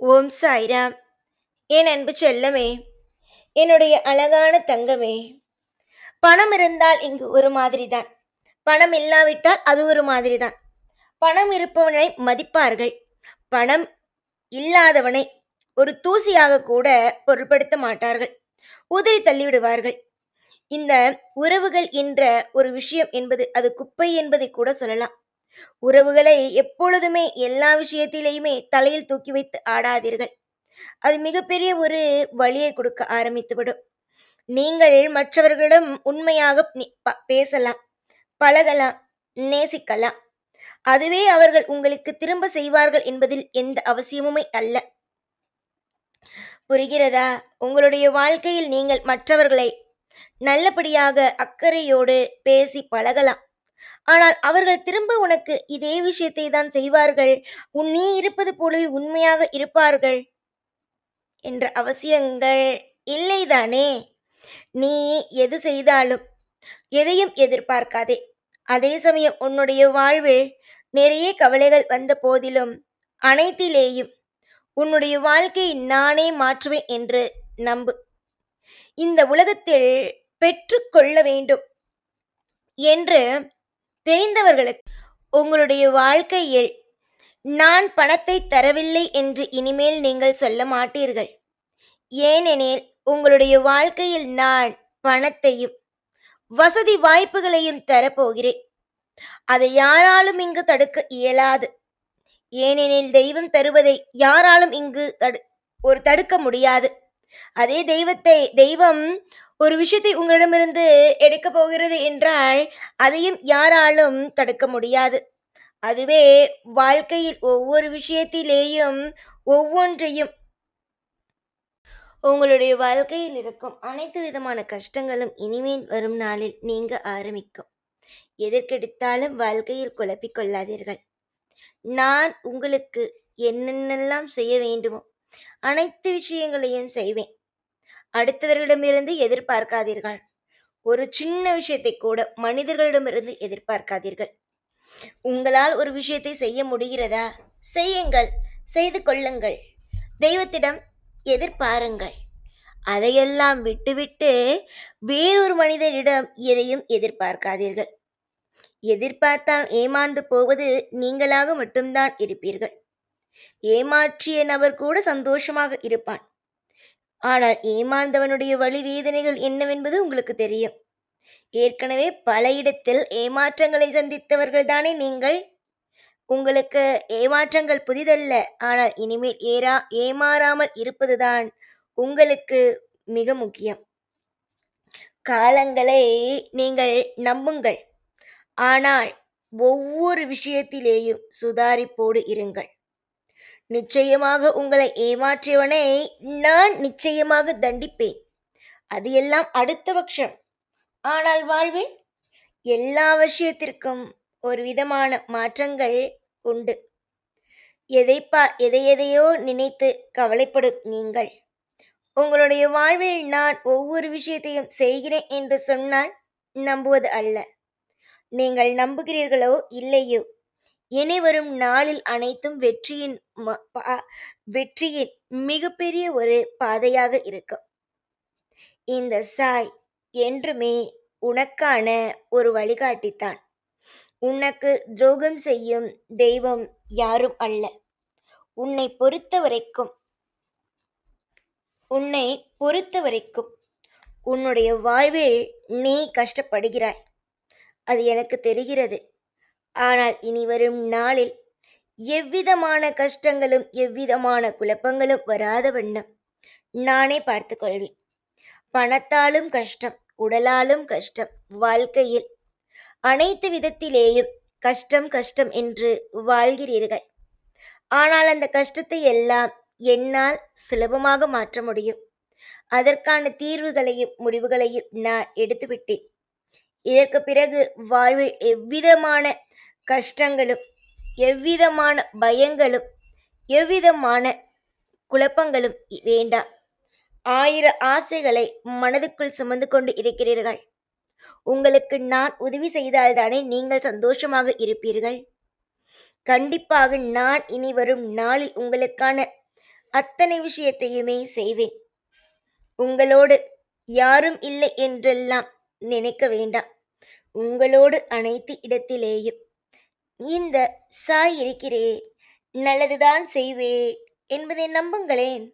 ஓம் சாய்ராம். என் அன்பு செல்லமே என்னுடைய அழகான தங்கமே பணம் இருந்தால் இங்கு ஒரு மாதிரி தான் பணம் இல்லாவிட்டால் அது ஒரு மாதிரி தான் பணம் இருப்பவனை மதிப்பார்கள். பணம் இல்லாதவனை ஒரு தூசியாக கூட பொருட்படுத்த மாட்டார்கள். உதிரி தள்ளிவிடுவார்கள். இந்த உறவுகள் என்ற ஒரு விஷயம் என்பது அது குப்பை என்பதை கூட சொல்லலாம். உறவுகளை எப்பொழுதுமே எல்லா விஷயத்திலேயுமே தலையில் தூக்கி வைத்து ஆடாதீர்கள். அது மிகப்பெரிய ஒரு வழியை கொடுக்க ஆரம்பித்துவிடும். நீங்கள் மற்றவர்களிடம் உண்மையாக பேசலாம் பழகலாம் நேசிக்கலாம். அதுவே அவர்கள் உங்களுக்கு திரும்ப செய்வார்கள் என்பதில் எந்த அவசியமுமே அல்ல. புரிகிறதா? உங்களுடைய வாழ்க்கையில் நீங்கள் மற்றவர்களை நல்லபடியாக அக்கறையோடு பேசி பழகலாம். ஆனால் அவர்கள் திரும்ப உனக்கு இதே விஷயத்தை தான் செய்வார்கள். உன் நீ இருப்பது போலவே உண்மையாக இருப்பார்கள் என்ற அவசியங்கள் இல்லைதானே? நீ எது செய்தாலும் எதையும் எதிர்பார்க்காதே. அதே சமயம் உன்னுடைய வாழ்வில் நிறைய கவலைகள் வந்த போதிலும் அனைத்திலேயும் உன்னுடைய வாழ்க்கையை நானே மாற்றுவேன் என்று நம்பு. இந்த உலகத்தில் பெற்றுக்கொள்ள வேண்டும் என்று தெரிந்தவர்களுக்கு உங்களுடைய வாழ்க்கையில் நான் பணத்தை தரவில்லை என்று இனிமேல் நீங்கள் சொல்ல மாட்டீர்கள். ஏனெனில் உங்களுடைய வாழ்க்கையில் நான் பணத்தையும் வசதி வாய்ப்புகளையும் தரப்போகிறேன். அதை யாராலும் இங்கு தடுக்க இயலாது. ஏனெனில் தெய்வம் தருவதை யாராலும் இங்கு தடு ஒரு தடுக்க முடியாது. அதே தெய்வத்தை தெய்வம் ஒரு விஷயத்தை உங்களிடமிருந்து எடுக்க போகிறது என்றால் அதையும் யாராலும் தடுக்க முடியாது. அதுவே வாழ்க்கையில் ஒவ்வொரு விஷயத்திலேயும் ஒவ்வொன்றையும் உங்களுடைய வாழ்க்கையில் இருக்கும் அனைத்து விதமான கஷ்டங்களும் இனிமேல் வரும் நாளில் நீங்க ஆரம்பிக்கும். எதற்கெடுத்தாலும் வாழ்க்கையில் குழப்பிக் கொள்ளாதீர்கள். நான் உங்களுக்கு என்னென்னலாம் செய்ய வேண்டுமோ அனைத்து விஷயங்களையும் செய்வேன். அடுத்தவர்களிடமிருந்து எதிர்பார்க்காதீர்கள். ஒரு சின்ன விஷயத்தை கூட மனிதர்களிடமிருந்து எதிர்பார்க்காதீர்கள். உங்களால் ஒரு விஷயத்தை செய்ய முடிகிறதா? செய்யுங்கள் செய்து கொள்ளுங்கள். தெய்வத்திடம் எதிர்பாருங்கள். அதையெல்லாம் விட்டுவிட்டு வேறொரு மனிதனிடம் எதையும் எதிர்பார்க்காதீர்கள். எதிர்பார்த்தால் ஏமாந்து போவது நீங்களாக மட்டும்தான் இருப்பீர்கள். ஏமாற்றிய நபர் கூட சந்தோஷமாக இருப்பான். ஆனால் ஏமாந்தவனுடைய வழி வேதனைகள் என்னவென்பது உங்களுக்கு தெரியும். ஏற்கனவே பல இடத்தில் ஏமாற்றங்களை சந்தித்தவர்கள் தானே நீங்கள்? உங்களுக்கு ஏமாற்றங்கள் புதிதல்ல ஆனால் இனிமேல் ஏறா ஏமாறாமல் இருப்பதுதான் உங்களுக்கு மிக முக்கியம். காலங்களை நீங்கள் நம்புங்கள். ஆனால் ஒவ்வொரு விஷயத்திலேயும் சுதாரிப்போடு இருங்கள். நிச்சயமாக உங்களை ஏமாற்றியவனை நான் நிச்சயமாக தண்டிப்பேன். அது எல்லாம் அடுத்த பட்சம். ஆனால் வாழ்வில் எல்லா விஷயத்திற்கும் ஒரு விதமான மாற்றங்கள் உண்டு. எதை பா எதை எதையோ நினைத்து கவலைப்படும் நீங்கள். உங்களுடைய வாழ்வில் நான் ஒவ்வொரு விஷயத்தையும் செய்கிறேன் என்று சொன்னால் நம்புவது அல்ல. நீங்கள் நம்புகிறீர்களோ இல்லையோ இனிவரும் நாளில் அனைத்தும் வெற்றியின் ம- பா- வெற்றியின் மிகப்பெரிய ஒரு பாதையாக இருக்கும் இந்த சாய் என்றுமே உனக்கான ஒரு வழிகாட்டித்தான். உனக்கு துரோகம் செய்யும் தெய்வம் யாரும் அல்ல. உன்னை பொறுத்த வரைக்கும் உன்னை பொறுத்த வரைக்கும் உன்னுடைய வாழ்வில் நீ கஷ்டப்படுகிறாய். அது எனக்கு தெரிகிறது. ஆனால் இனி வரும் நாளில் எவ்விதமான கஷ்டங்களும் எவ்விதமான குழப்பங்களும் வராத வண்ணம் நானே பார்த்து கொள்வேன். பணத்தாலும் கஷ்டம் உடலாலும் கஷ்டம் வாழ்க்கையில் அனைத்து விதத்திலேயும் கஷ்டம் கஷ்டம் என்று வாழ்கிறீர்கள். ஆனால் அந்த கஷ்டத்தை எல்லாம் என்னால் சுலபமாக மாற்ற முடியும். அதற்கான தீர்வுகளையும் முடிவுகளையும் நான் எடுத்துவிட்டேன். இதற்கு பிறகு வாழ்வில் எவ்விதமான கஷ்டங்களும் எவ்விதமான பயங்களும் எவ்விதமான குழப்பங்களும் வேண்டாம். ஆயிர ஆசைகளை மனதுக்குள் சுமந்து கொண்டு இருக்கிறீர்கள். உங்களுக்கு நான் உதவி செய்தால்தானே நீங்கள் சந்தோஷமாக இருப்பீர்கள். கண்டிப்பாக நான் இனி வரும் நாளில் உங்களுக்கான அத்தனை விஷயத்தையுமே செய்வேன். உங்களோடு யாரும் இல்லை என்றெல்லாம் நினைக்க வேண்டாம். உங்களோடு அனைத்து இடத்திலேயும் இந்த சாய் இருக்கிறேன். நல்லதுதான் செய்வேன் என்பதை நம்புங்களேன்.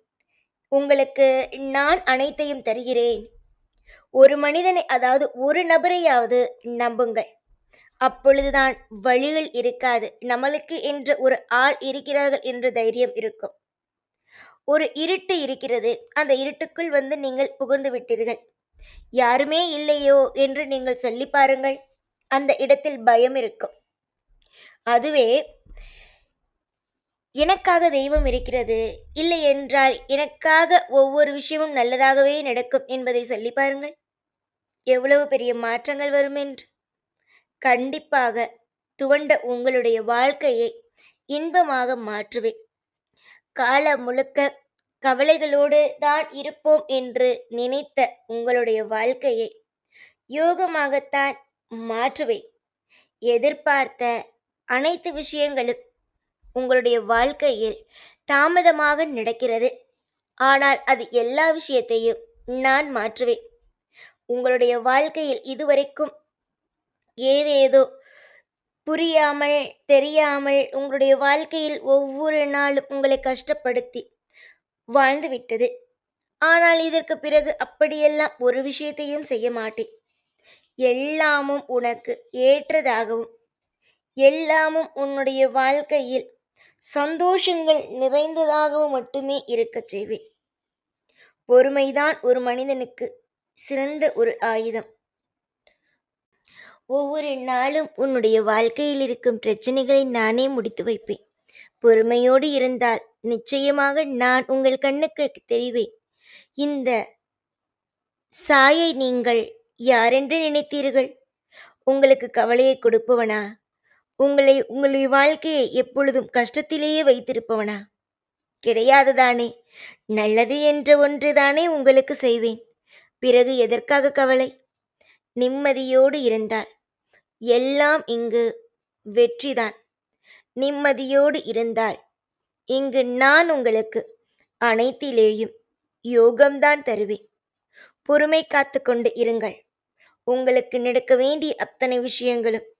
உங்களுக்கு நான் அனைத்தையும் தருகிறேன். ஒரு மனிதனை அதாவது ஒரு நபரையாவது நம்புங்கள். அப்பொழுதுதான் வழிகள் இருக்காது. நம்மளுக்கு என்று ஒரு ஆள் இருக்கிறார்கள் என்ற தைரியம் இருக்கும். ஒரு இருட்டு இருக்கிறது. அந்த இருட்டுக்குள் வந்து நீங்கள் புகுந்து விட்டீர்கள். யாருமே இல்லையோ என்று நீங்கள் சொல்லி பாருங்கள். அந்த இடத்தில் பயம் இருக்கும். அதுவே எனக்காக தெய்வம் இருக்கிறது இல்லை என்றால் எனக்காக ஒவ்வொரு விஷயமும் நல்லதாகவே நடக்கும் என்பதை சொல்லி பாருங்கள். எவ்வளவு பெரிய மாற்றங்கள் வரும் என்று. கண்டிப்பாக துவண்ட உங்களுடைய வாழ்க்கையை இன்பமாக மாற்றுவேன். காலம் முழுக்க கவலைகளோடு தான் இருப்போம் என்று நினைத்த உங்களுடைய வாழ்க்கையை யோகமாகத்தான் மாற்றுவேன். எதிர்பார்த்த அனைத்து விஷயங்களும் உங்களுடைய வாழ்க்கையில் தாமதமாக நடக்கிறது. ஆனால் அது எல்லா விஷயத்தையும் நான் மாற்றுவேன். உங்களுடைய வாழ்க்கையில் இதுவரைக்கும் ஏதேதோ புரியாமல் தெரியாமல் உங்களுடைய வாழ்க்கையில் ஒவ்வொரு நாளும் உங்களை கஷ்டப்படுத்தி வாழ்ந்து விட்டது. ஆனால் இதற்கு பிறகு அப்படியெல்லாம் ஒரு விஷயத்தையும் செய்ய மாட்டேன். எல்லாமும் உனக்கு ஏற்றதாகவும் எல்லாமும் உன்னுடைய வாழ்க்கையில் சந்தோஷங்கள் நிறைந்ததாக மட்டுமே இருக்கச் செய்வேன். பொறுமைதான் ஒரு மனிதனுக்கு சிறந்த ஒரு ஆயுதம். ஒவ்வொரு நாளும் உன்னுடைய வாழ்க்கையில் இருக்கும் பிரச்சனைகளை நானே முடித்து வைப்பேன். பொறுமையோடு இருந்தால் நிச்சயமாக நான் உங்கள் கண்ணுக்கு தெரிவேன். இந்த சாயை நீங்கள் யாரென்று நினைத்தீர்கள்? உங்களுக்கு கவலையை கொடுப்பவனா? உங்களை உங்களுடைய வாழ்க்கையை எப்பொழுதும் கஷ்டத்திலேயே வைத்திருப்பவனா? கிடையாதுதானே. நல்லது என்ற ஒன்றுதானே உங்களுக்கு செய்வேன். பிறகு எதற்காக கவலை? நிம்மதியோடு இருந்தால். எல்லாம் இங்கு வெற்றிதான். நிம்மதியோடு இருந்தால். இங்கு நான் உங்களுக்கு அனைத்திலேயும் யோகம்தான் தருவேன். பொறுமை காத்து கொண்டு இருங்கள். உங்களுக்கு நடக்க வேண்டிய அத்தனை விஷயங்களும்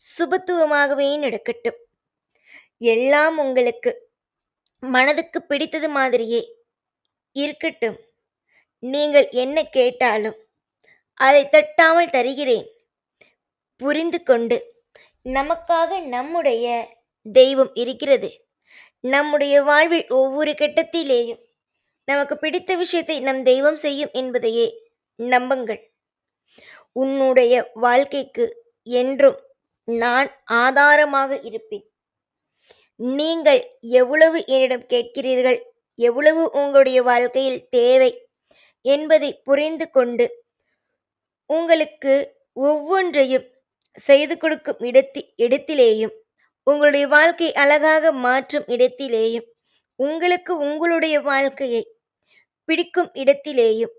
சுபத்துவமாகவே நடக்கட்டும். எல்லாம் உங்களுக்கு மனதுக்கு பிடித்தது மாதிரியே இருக்கட்டும். நீங்கள் என்ன கேட்டாலும் அதை தட்டாமல் தருகிறேன். புரிந்து கொண்டு நமக்காக நம்முடைய தெய்வம் இருக்கிறது. நம்முடைய வாழ்வில் ஒவ்வொரு கட்டத்திலேயும் நமக்கு பிடித்த விஷயத்தை நம் தெய்வம் செய்யும் என்பதையே நம்புங்கள். உன்னுடைய வாழ்க்கைக்கு என்றும் நான் ஆதாரமாக இருப்பேன். நீங்கள் எவ்வளவு என்னிடம் கேட்கிறீர்கள்? எவ்வளவு உங்களுடைய வாழ்க்கையில் தேவை என்பதை புரிந்து கொண்டு உங்களுக்கு ஒவ்வொன்றையும் செய்து கொடுக்கும் இடத்தி இடத்திலேயும் உங்களுடைய வாழ்க்கை அழகாக மாற்றும் இடத்திலேயும் உங்களுக்கு உங்களுடைய வாழ்க்கையை பிடிக்கும் இடத்திலேயும்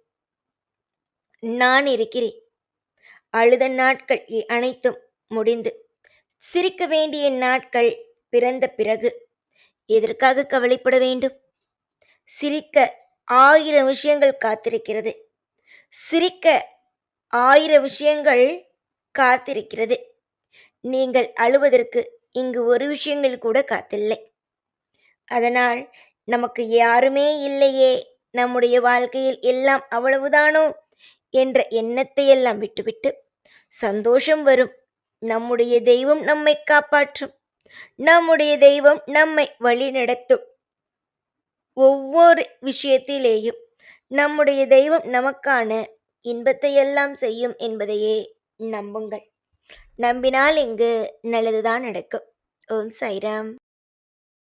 நான் இருக்கிறேன். அழுத நாட்கள் அனைத்தும் முடிந்து. சிரிக்க வேண்டிய நாட்கள் பிறந்த பிறகு எதற்காக கவலைப்பட வேண்டும்? சிரிக்க ஆயிரம் விஷயங்கள் காத்திருக்கிறது. சிரிக்க ஆயிரம் விஷயங்கள் காத்திருக்கிறது. நீங்கள் அழுவதற்கு இங்கு ஒரு விஷயங்கள் கூட காத்தில்லை. அதனால் நமக்கு யாருமே இல்லையே. நம்முடைய வாழ்க்கையில் எல்லாம் அவ்வளவுதானோ? என்ற எண்ணத்தை எல்லாம் விட்டுவிட்டு சந்தோஷம் வரும். நம்முடைய தெய்வம் நம்மை காப்பாற்றும். நம்முடைய தெய்வம் நம்மை வழி நடத்தும் ஒவ்வொரு விஷயத்திலேயும் நம்முடைய தெய்வம் நமக்கான இன்பத்தை எல்லாம் செய்யும் என்பதையே நம்புங்கள். நம்பினால் இங்கு நல்லதுதான் நடக்கும். ஓம் சைராம்